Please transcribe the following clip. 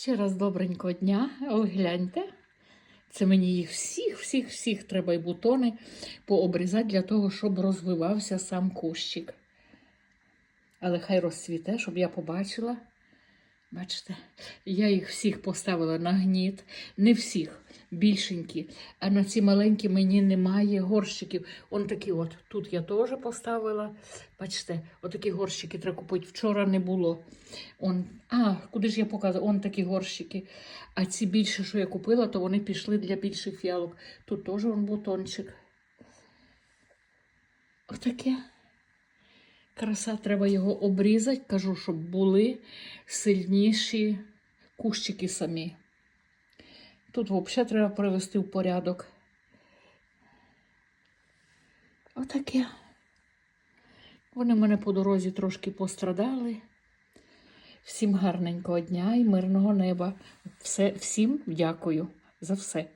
Ще раз добренького дня. Ой, гляньте. Це мені їх всіх, всіх, всіх треба і бутони пообрізати для того, щоб розвивався сам кущик. Але хай розцвіте, щоб я побачила. Бачите, я їх всіх поставила на гніт. Не всіх, більшенькі. А на ці маленькі мені немає горщиків. Он такі от. Тут я теж поставила. Бачите, отакі горщики треба купити. Вчора не було. Он, а, куди ж я показувала? Он такі горщики. А ці більше, що я купила, то вони пішли для більших фіалок. Тут теж он бутончик. Отаке. Краса, треба його обрізати. Кажу, щоб були сильніші кущики самі. Тут взагалі треба привести в порядок. Отаке. Вони мене по дорозі трошки пострадали. Всім гарненького дня і мирного неба. Все, всім дякую за все.